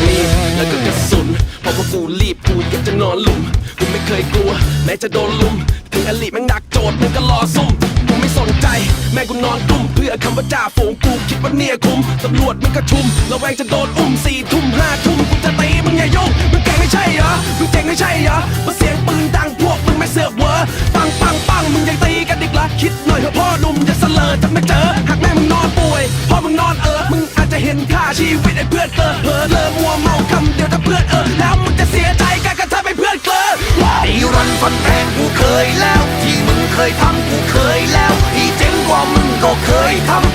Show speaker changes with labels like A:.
A: มีดแล้วก็กระสุนเพราะว่ากูรีบกูอยากจะนอนหลุมกูไม่เคยกลัว แม้จะโดนลุม ถึงอลิแม่งดักโจทย์มึงก็รอซุ่มกูไม่สนใจ แม่กูนอนกลุ้มเพื่อคำว่าจ่าฝูงกูคิดว่าเนี่ยคุ้มตำรวจมึงก็ชุมระแวงจะโดนอุ้มสี่ทุ่มห้าทุ่มกูจะตีมึงอย่ายุ่งมึงเก่งไม่ใช่เหรอมึงเก่งไม่ใช่เหรอมาเสียงปืนดังพวกมึงไม่เสือกเวอปังปังปังมึงยังตีกันอีกเหรอคิดหน่อยเถอะพ่อหนุ่มจะเสลอจะไม่เจอ ชีวิตไอ้เพื่อนเกลอเผลอเลอมัวเมาคำเดียวถ้าเพื่อนเออแล้วมึงจะเสียใจกันกับเธอไปเพื่อนเกลอไอ้
B: รันฟันแทงกูเคยแล้ว ที่มึงเคยทำกูเคยแล้วที่เจ๋งกว่ามึงก็เคยทำ